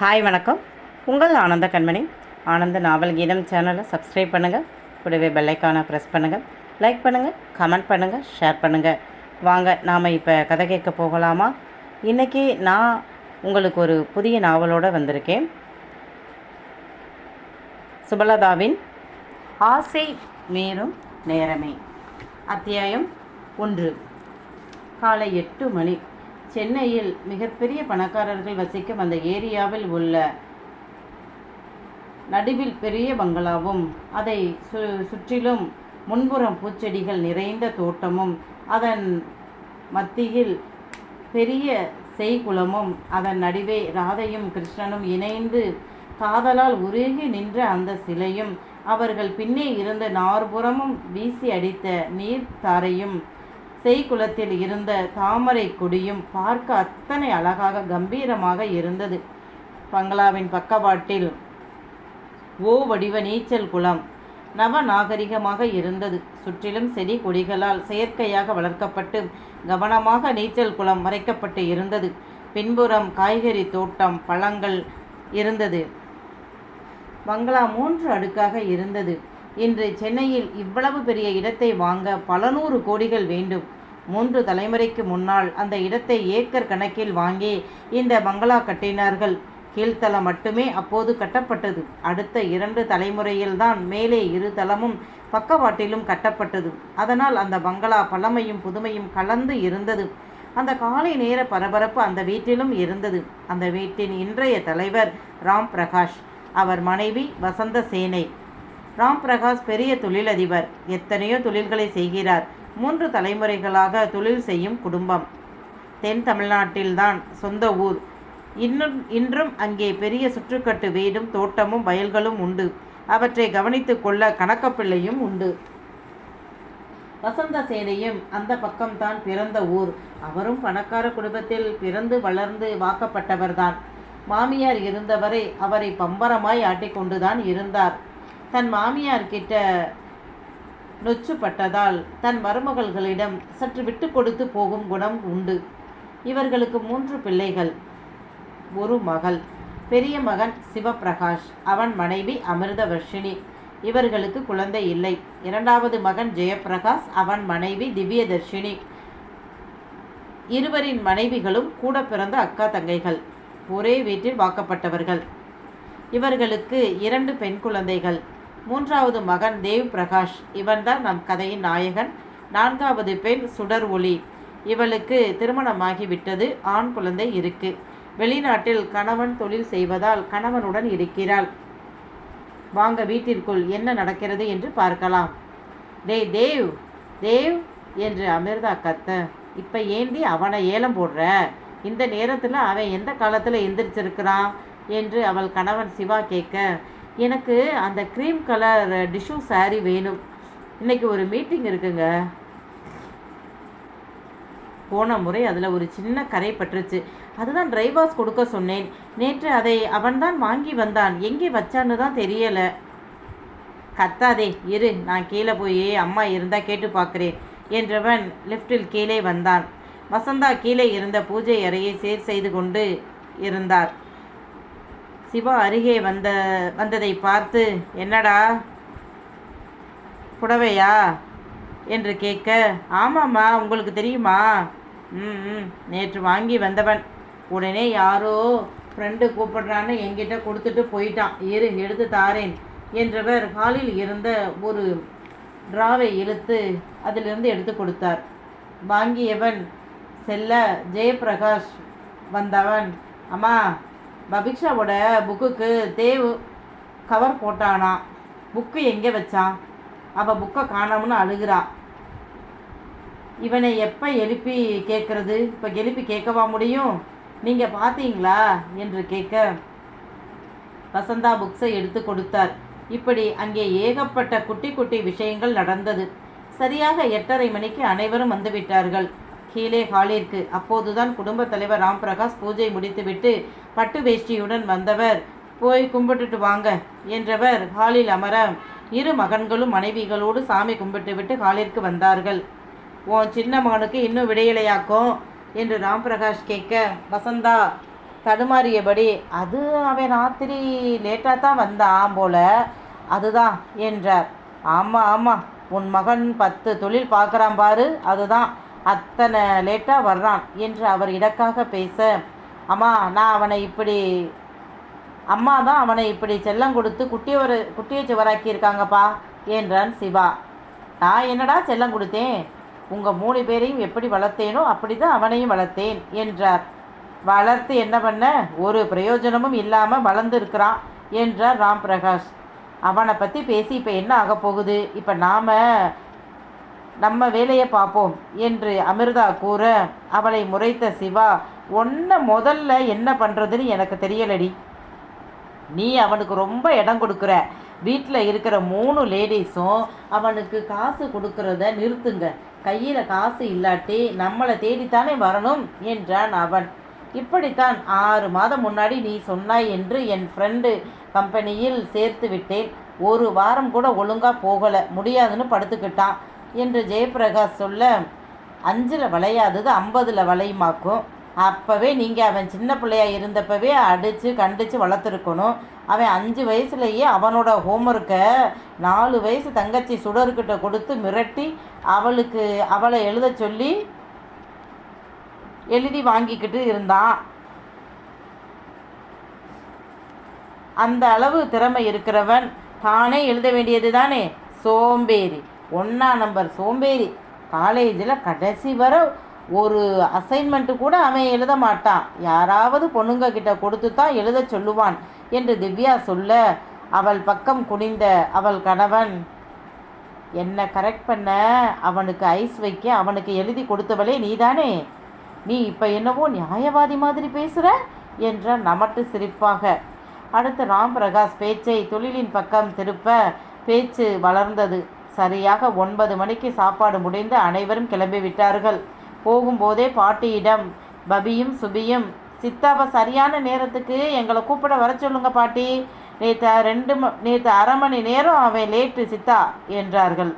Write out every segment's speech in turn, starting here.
Hi வணக்கம். உங்கள் ஆனந்த கண்மணி. ஆனந்த நாவல் கீதம் சேனலை சப்ஸ்கிரைப் பண்ணுங்கள் கூடவே பெல்லைக்கானை ப்ரெஸ் பண்ணுங்கள் லைக் பண்ணுங்கள் கமெண்ட் பண்ணுங்கள் ஷேர் பண்ணுங்கள் வாங்க நாம் இப்போ கதை கேட்க போகலாமா? இன்றைக்கி நான் உங்களுக்கு ஒரு புதிய நாவலோடு வந்திருக்கேன். சுபலதாவின் ஆசை மீறும் நேரமே. அத்தியாயம் ஒன்று. காலை எட்டு மணி. சென்னையில் மிகப்பெரிய பணக்காரர்கள் வசிக்கும் அந்த ஏரியாவில் உள்ள நடுவில் பெரிய பங்களாவும் அதை சு சுற்றிலும் முன்புறம் பூச்செடிகள் நிறைந்த தோட்டமும் அதன் மத்தியில் பெரிய செய்குளமும் அதன் நடுவே ராதையும் கிருஷ்ணனும் இணைந்து காதலால் உருகி நின்ற அந்த சிலையும் அவர்கள் பின்னே இருந்த நாற்புறமும் வீசி அடித்த நீர்த்தாரையும் செய்குளத்தில் இருந்த தாமரை கொடியும் பார்க்க அத்தனை அழகாக கம்பீரமாக இருந்தது. பங்களாவின் பக்கவாட்டில் ஓ வடிவ நீச்சல் குளம் நவ நாகரிகமாக இருந்தது. சுற்றிலும் செடி கொடிகளால் செயற்கையாக வளர்க்கப்பட்டு கவனமாக நீச்சல் குளம் மறைக்கப்பட்டு இருந்தது. பின்புறம் காய்கறி தோட்டம் பழங்கள் இருந்தது. பங்களா மூன்று அடுக்காக இருந்தது. இன்று சென்னையில் இவ்வளவு பெரிய இடத்தை வாங்க பல நூறு கோடிகள் வேண்டும். மூன்று தலைமுறைக்கு முன்னால் அந்த இடத்தை ஏக்கர் கணக்கில் வாங்கி இந்த பங்களா கட்டினார்கள். கீழ்த்தளம் மட்டுமே அப்போது கட்டப்பட்டது. அடுத்த இரண்டு தலைமுறையில்தான் மேலே இரு தளமும் பக்கவாட்டிலும் கட்டப்பட்டது. அதனால் அந்த பங்களா பழமையும் புதுமையும் கலந்து இருந்தது. அந்த காலை நேர பரபரப்பு அந்த வீட்டிலும் இருந்தது. அந்த வீட்டின் இன்றைய தலைவர் ராம் பிரகாஷ் அவர் மனைவி வசந்த சேனை ராம் பிரகாஷ் பெரிய தொழிலதிபர். எத்தனையோ தொழில்களை செய்கிறார். மூன்று தலைமுறைகளாக தொழில் செய்யும் குடும்பம். தென் தமிழ்நாட்டில்தான் சொந்த ஊர். இன்னும் இன்றும் அங்கே பெரிய சுற்றுக்கட்டு வீடும் தோட்டமும் வயல்களும் உண்டு. அவற்றை கவனித்து கொள்ள கணக்கப்பிள்ளையும் உண்டு. வசந்த சேனையும் அந்த பக்கம்தான் பிறந்த ஊர். அவரும் பணக்கார குடும்பத்தில் பிறந்து வளர்ந்து வாக்கப்பட்டவர்தான். மாமியார் இருந்தவரை அவரை பம்பரமாய் ஆட்டிக்கொண்டுதான் இருந்தார். தன் மாமியார் கிட்ட நொச்சுப்பட்டதால் தன் மருமகள்களிடம் சற்று விட்டு கொடுத்து போகும் குணம் உண்டு. இவர்களுக்கு மூன்று பிள்ளைகள். ஒரு மகள். பெரிய மகன் சிவபிரகாஷ். அவன் மனைவி அமிர்தவர்ஷினி. இவர்களுக்கு குழந்தை இல்லை. இரண்டாவது மகன் ஜெயபிரகாஷ். அவன் மனைவி திவ்யதர்ஷினி. இருவரின் மனைவிகளும் கூட பிறந்த அக்கா தங்கைகள். ஒரே வீட்டில் வாக்கப்பட்டவர்கள். இவர்களுக்கு இரண்டு பெண் குழந்தைகள். மூன்றாவது மகன் தேவ் பிரகாஷ். இவன்தான் நம் கதையின் நாயகன். நான்காவது பெண் சுடர் ஒளி. இவளுக்கு திருமணமாகிவிட்டது. ஆண் குழந்தை இருக்கு. வெளிநாட்டில் கணவன் தொழில் செய்வதால் கணவனுடன் இருக்கிறாள். வாங்க வீட்டிற்குள் என்ன நடக்கிறது என்று பார்க்கலாம். டேய் தேவ் தேவ் என்று அமிர்தா கத்த. இப்போ ஏந்தி அவனை ஏலம் போடுற? இந்த நேரத்தில் அவன் எந்த காலத்தில் எந்திரிச்சிருக்கிறான்? என்று அவள் கணவன் சிவா கேட்க. எனக்கு அந்த க்ரீம் கலர் டிஷ்யூ சாரீ வேணும். இன்றைக்கி ஒரு மீட்டிங் இருக்குங்க. போன முறை அதில் ஒரு சின்ன கரை பட்டுருச்சு. அதுதான் டிரைவர்ஸ் கொடுக்க சொன்னேன். நேற்று அதை அவன்தான் வாங்கி வந்தான். எங்கே வச்சான்னு தான் தெரியலை. கத்தாதே இரு நான் கீழே போய் அம்மா இருந்தால் கேட்டு பார்க்குறேன் என்றவன் லிஃப்டில் கீழே வந்தான். வசந்தா கீழே இருந்த பூஜை அறையை சேர் செய்து கொண்டு இருந்தார். சிவா அருகே வந்த வந்ததை பார்த்து என்னடா? புடவையா? என்று கேட்க ஆமாம்மா உங்களுக்கு தெரியுமா? ம் நேற்று வாங்கி வந்தவன். உடனே யாரோ ஃப்ரெண்டு கூப்பிடுறான்னு என்கிட்ட கொடுத்துட்டு போயிட்டான். இரு எடுத்து தாரேன் என்றவர் ஹாலில் இருந்த ஒரு ட்ராவை இழுத்து அதிலிருந்து எடுத்து கொடுத்தார். வாங்கியவன் செல்ல ஜெயபிரகாஷ் வந்தவன். அம்மா பபிக்ஷாவோட புக்குக்கு தேவ் கவர் போட்டானா? புக்கு எங்கே வச்சான் அவள் புக்கை காணோம்னு அழுகிறா. இவனை எப்போ எழுப்பி கேட்குறது இப்போ எழுப்பி கேட்கவா முடியும்? நீங்கள் பார்த்தீங்களா என்று கேட்க வசந்தா புக்ஸை எடுத்து கொடுத்தார். இப்படி அங்கே ஏகப்பட்ட குட்டி குட்டி விஷயங்கள் நடந்தது. சரியாக எட்டரை மணிக்கு அனைவரும் வந்துவிட்டார்கள் கீழே ஹாலிற்கு. அப்போதுதான் குடும்பத் தலைவர் ராம் பிரகாஷ் பூஜை முடித்துவிட்டு பட்டு வேஷ்டியுடன் வந்தவர். போய் கும்பிட்டுட்டு வாங்க என்றவர் ஹாலில் அமர இரு மகன்களும் மனைவிகளோடு சாமி கும்பிட்டுவிட்டு ஹாலிற்கு வந்தார்கள். உன் சின்ன மகனுக்கு இன்னும் விடையிலையாக்கும் என்று ராம் பிரகாஷ் கேட்க வசந்தா தடுமாறியபடி அது அவன் ராத்திரி லேட்டாக தான் வந்தான் போல அதுதான் என்றார். ஆமாம் ஆமாம் உன் மகன் பத்து தொழில் பார்க்குறான் பாரு அதுதான் அத்தனை லேட்டாக வர்றான் என்று அவர் இடக்காக பேச அம்மா நான் அவனை இப்படி அம்மா தான் அவனை இப்படி செல்லம் கொடுத்து குட்டியவர் குட்டியை சுவராக்கியிருக்காங்கப்பா என்றான் சிவா. நான் என்னடா செல்லம் கொடுத்தேன்? உங்கள் மூணு பேரையும் எப்படி வளர்த்தேனோ அப்படி தான் அவனையும் வளர்த்தேன் என்றார். வளர்த்து என்ன பண்ண? ஒரு பிரயோஜனமும் இல்லாமல் வளர்ந்துருக்கிறான் என்றார் ராம் பிரகாஷ் அவனை பற்றி பேசி இப்போ என்ன ஆக போகுது? இப்போ நாம் நம்ம வேலையை பார்ப்போம் என்று அமிர்தா கூற அவளை முறைத்த சிவா ஒன்றை முதல்ல என்ன பண்ணுறதுன்னு எனக்கு தெரியலடி. நீ அவனுக்கு ரொம்ப இடம் கொடுக்குற. வீட்டில் இருக்கிற மூணு லேடிஸும் அவனுக்கு காசு கொடுக்கறத நிறுத்துங்க. கையில் காசு இல்லாட்டி நம்மளை தேடித்தானே வரணும் என்றான் அவன். இப்படித்தான் ஆறு மாதம் முன்னாடி நீ சொன்னாய் என்று என் ஃப்ரெண்டு கம்பெனியில் சேர்த்து விட்டேன். ஒரு வாரம் கூட ஒழுங்காக போகலை. முடியாதுன்னு படுத்துக்கிட்டான். என்று ஜெயபிரகாஷ் சொல்ல அஞ்சில் வளையாதது ஐம்பதில் வளையுமாக்கும். அப்போவே நீங்கள் அவன் சின்ன பிள்ளையா இருந்தப்பவே அடித்து கண்டித்து வளர்த்துருக்கணும். அவன் அஞ்சு வயசுலேயே அவனோட ஹோம்ஒர்க்கை நாலு வயசு தங்கச்சி சுடர்கிட்ட கொடுத்து மிரட்டி அவளுக்கு அவளை எழுத சொல்லி எழுதி வாங்கிக்கிட்டு இருந்தான். அந்த அளவு திறமை இருக்கிறவன் தானே எழுத வேண்டியது தானே சோம்பேறி. ஒன்றா நம்பர் சோம்பேறி. காலேஜில் கடைசி வர ஒரு அசைன்மெண்ட்டு கூட அவன் எழுத மாட்டான். யாராவது பொண்ணுங்க கிட்ட கொடுத்து தான் எழுத சொல்லுவான் என்று திவ்யா சொல்ல அவள் பக்கம் குனிந்த அவள் கணவன். என்ன கரெக்ட் பண்ண? அவனுக்கு ஐஸ் வைக்க அவனுக்கு எழுதி கொடுத்தவளே நீதானே? நீ இப்போ என்னவோ நியாயவாதி மாதிரி பேசுகிற என்ற நமட்டு சிரிப்பாக. அடுத்து ராம் பிரகாஷ் பேச்சை தொழிலின் பக்கம் திருப்ப பேச்சு வளர்ந்தது. சரியாக ஒன்பது மணிக்கு சாப்பாடு முடிந்து அனைவரும் கிளம்பி விட்டார்கள். போகும்போதே பாட்டியிடம் பபியும் சுபியும் சித்தாவை சரியான நேரத்துக்கு எங்களை கூப்பிட வர சொல்லுங்க பாட்டி. நேற்று ரெண்டு ம நேற்று அரை மணி நேரம் அவன் லேட்டு சித்தா என்றார்கள்.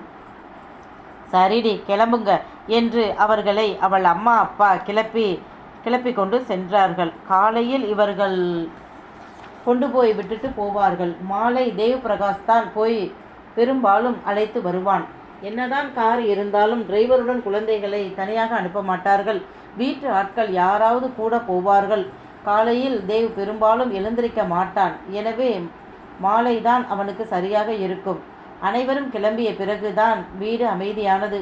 சரிடி கிளம்புங்க என்று அவர்களை அவள் அம்மா அப்பா கிளப்பி கிளப்பி கொண்டு சென்றார்கள். காலையில் இவர்கள் கொண்டு போய் விட்டுட்டு போவார்கள். மாலை தேவ் பிரகாஷ் தான் போய் பெரும்பாலும் அழைத்து வருவான். என்னதான் கார் இருந்தாலும் டிரைவருடன் குழந்தைகளை தனியாக அனுப்ப மாட்டார்கள். வீட்டு ஆட்கள் யாராவது கூட போவார்கள். காலையில் தேவ் பெரும்பாலும் எழுந்திருக்க மாட்டான். எனவே மாலைதான் அவனுக்கு சரியாக இருக்கும். அனைவரும் கிளம்பிய பிறகுதான் வீடு அமைதியானது.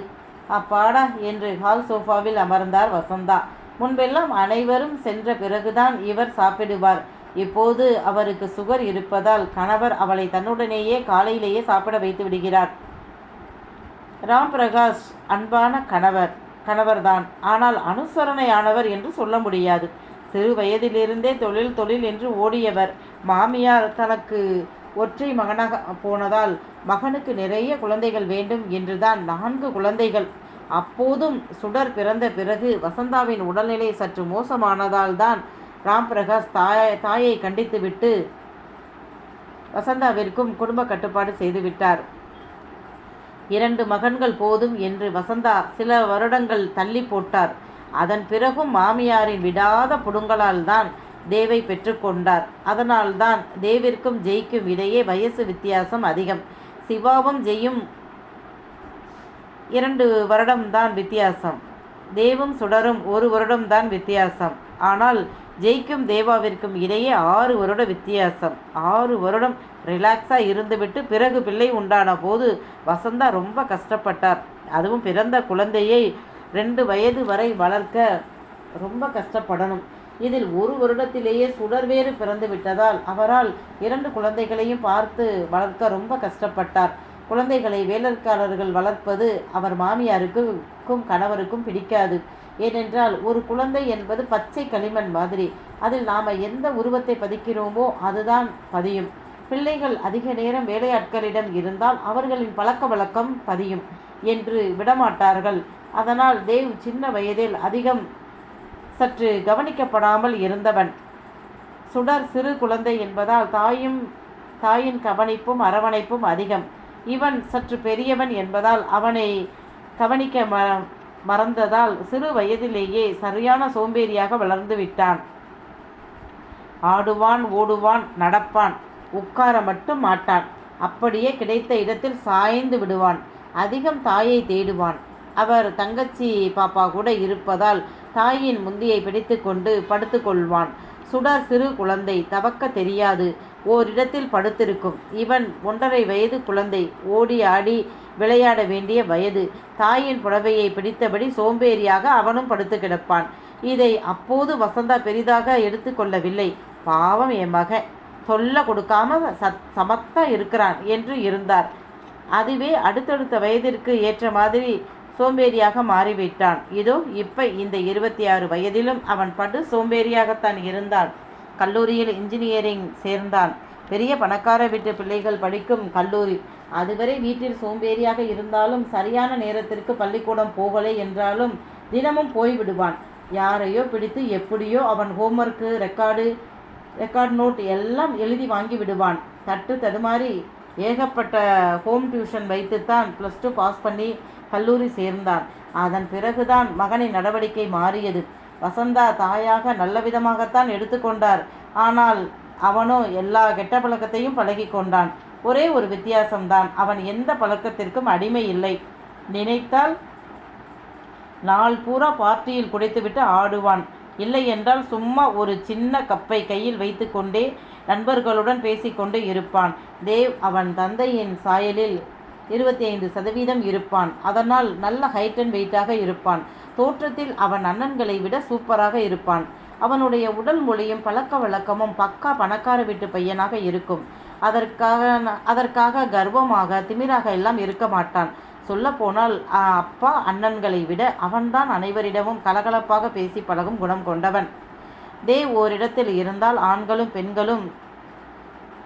அப்பாடா என்று ஹால் சோஃபாவில் அமர்ந்தார் வசந்தா. முன்பெல்லாம் அனைவரும் சென்ற பிறகுதான் இவர் சாப்பிடுவார். இப்போது அவருக்கு சுகர் இருப்பதால் கணவர் அவளை தன்னுடனேயே காலையிலேயே சாப்பிட வைத்து விடுகிறார். ராம் பிரகாஷ் அன்பான கணவர் கணவர்தான். ஆனால் அனுசரணையானவர் என்று சொல்ல முடியாது. சிறு வயதிலிருந்தே தொழில் தொழில் என்று ஓடியவர். மாமியார் தனக்கு ஒற்றை மகனாக போனதால் மகனுக்கு நிறைய குழந்தைகள் வேண்டும் என்றுதான் நான்கு குழந்தைகள். அப்போதும் சுடர் பிறந்த பிறகு வசந்தாவின் உடல்நிலை சற்று மோசமானதால் தான் ராம் பிரகாஷ் தாய் தாயை கண்டித்துவிட்டு வசந்தாவிற்கும் குடும்ப கட்டுப்பாடு செய்துவிட்டார் இரண்டு மகன்கள் போதும் என்று வசந்தா சில வருடங்கள் தள்ளி போட்டார். அதன் பிறகும் மாமியாரின் விடாத புடுங்களால் தான் தேவை பெற்றுக்கொண்டார் அதனால்தான் தேவிற்கும் ஜெய்க்கும் இடையே வயசு வித்தியாசம் அதிகம். சிவாவும் ஜெயும் இரண்டு வருடம்தான் வித்தியாசம். தேவும் சுடரும் ஒரு வருடம்தான் வித்தியாசம். ஆனால் ஜெயிக்கும் தேவாவிற்கும் இடையே ஆறு வருட வித்தியாசம். ஆறு வருடம் ரிலாக்ஸாக இருந்துவிட்டு பிறகு பிள்ளை உண்டான போது வசந்தா ரொம்ப கஷ்டப்பட்டார். அதுவும் பிறந்த குழந்தையை ரெண்டு வயது வரை வளர்க்க ரொம்ப கஷ்டப்படணும். இதில் ஒரு வருடத்திலேயே சுடர்வேறு பிறந்து விட்டதால் அவரால் இரண்டு குழந்தைகளையும் பார்த்து வளர்க்க ரொம்ப கஷ்டப்பட்டார். குழந்தைகளை வேலைக்காரர்கள் வளர்ப்பது அவர் மாமியாருக்கும் கணவருக்கும் பிடிக்காது. ஏனென்றால் ஒரு குழந்தை என்பது பச்சை களிமண் மாதிரி. அதில் நாம் எந்த உருவத்தை பதிக்கிறோமோ அதுதான் பதியும். பிள்ளைகள் அதிக நேரம் வேலையாட்களிடம் இருந்தால் அவர்களின் பழக்க வழக்கம் பதியும் என்று விடமாட்டார்கள். அதனால் தேவ் சின்ன வயதில் அதிகம் சற்று கவனிக்கப்படாமல் இருந்தவன். சுடர் சிறு குழந்தை என்பதால் தாயும் தாயின் கவனிப்பும் அரவணைப்பும் அதிகம். இவன் சற்று பெரியவன் என்பதால் அவனை கவனிக்க ம மறந்ததால் சிறு வயதிலேயே சரியான சோம்பேறியாக வளர்ந்து விட்டான். ஆடுவான் ஓடுவான் நடப்பான். உட்கார மட்டும் மாட்டான். அப்படியே கிடைத்த இடத்தில் சாய்ந்து விடுவான். அதிகம் தாயை தேடுவான். அவர் தங்கச்சி பாப்பா கூட இருப்பதால் தாயின் முந்தியை பிடித்துக்கொண்டு படுத்துக்கொள்வான். சுடர் சிறு குழந்தை தவக்க தெரியாது. ஓரிடத்தில் படுத்திருக்கும். இவன் ஒன்றரை வயது குழந்தை. ஓடி ஆடி விளையாட வேண்டிய வயது. தாயின் புடவையை பிடித்தபடி சோம்பேறியாக அவனும் படுத்து கிடப்பான். இதை அப்போது வசந்தா பெரிதாக எடுத்துக்கொள்ளவில்லை பாவம் என் மகன் சொல்ல கொடுக்காம சத் சமத்தா இருக்கிறான் என்று இருந்தார். அதுவே அடுத்தடுத்த வயதிற்கு ஏற்ற மாதிரி சோம்பேறியாக மாறிவிட்டான். இதோ இப்போ இந்த இருபத்தி ஆறு வயதிலும் அவன் படு சோம்பேறியாகத்தான் இருந்தான். கல்லூரியில் இன்ஜினியரிங் சேர்ந்தான். பெரிய பணக்கார வீட்டு பிள்ளைகள் படிக்கும் கல்லூரி அதுவரை வீட்டில் சோம்பேறியாக இருந்தாலும் சரியான நேரத்திற்கு பள்ளிக்கூடம் போகலை என்றாலும் தினமும் போய்விடுவான். யாரையோ பிடித்து எப்படியோ அவன் ஹோம்ஒர்க்கு ரெக்கார்டு ரெக்கார்ட் நோட் எல்லாம் எழுதி வாங்கி விடுவான். தட்டு தடுமாறி ஏகப்பட்ட ஹோம் டியூஷன் வைத்துத்தான் ப்ளஸ் டூ பாஸ் பண்ணி கல்லூரி சேர்ந்தான். அதன் பிறகுதான் மகனின் நடவடிக்கை மாறியது. வசந்தா தாயாக நல்ல விதமாகத்தான் எடுத்துக்கொண்டார். ஆனால் அவனோ எல்லா கெட்ட பழக்கத்தையும் பழகி கொண்டான் ஒரே ஒரு வித்தியாசம்தான். அவன் எந்த பழக்கத்திற்கும் அடிமை இல்லை. நினைத்தால் நாள் பூரா பார்ட்டியில் குடித்துவிட்டு ஆடுவான். இல்லை என்றால் சும்மா ஒரு சின்ன கப்பை கையில் வைத்துக்கொண்டே நண்பர்களுடன் பேசிக்கொண்டு இருப்பான். தேவ் அவன் தந்தையின் சாயலில் இருபத்தி ஐந்து சதவீதம் இருப்பான். அதனால் நல்ல ஹைட் அண்ட் வெயிட்டாக இருப்பான். தோற்றத்தில் அவன் அண்ணன்களை விட சூப்பராக இருப்பான். அவனுடைய உடல் மொழியும் பழக்க வழக்கமும் பக்கா பணக்கார வீட்டு பையனாக இருக்கும். அதற்காக அதற்காக கர்வமாக திமிராக எல்லாம் இருக்க மாட்டான். சொல்லப்போனால் அப்பா அண்ணன்களை விட அவன்தான் அனைவரிடமும் கலகலப்பாக பேசி பழகும் குணம் கொண்டவன். தேவ் ஓரிடத்தில் இருந்தால் ஆண்களும் பெண்களும்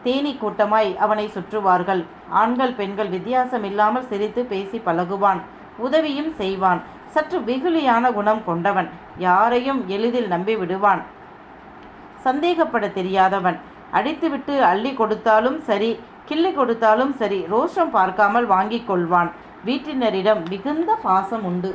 தேனீ கூட்டமாய் அவனை சுற்றுவார்கள். ஆண்கள் பெண்கள் வித்தியாசம் இல்லாமல் சிரித்து பேசி பழகுவான். உதவியும் செய்வான். சற்று வெகுளியான குணம் கொண்டவன். யாரையும் எளிதில் நம்பி விடுவான் சந்தேகப்பட தெரியாதவன். அடித்துவிட்டு அள்ளி கொடுத்தாலும் சரி கிள்ளி கொடுத்தாலும் சரி ரோஷம் பார்க்காமல் வாங்கிக் கொள்வான். வீட்டினரிடம் மிகுந்த பாசம் உண்டு.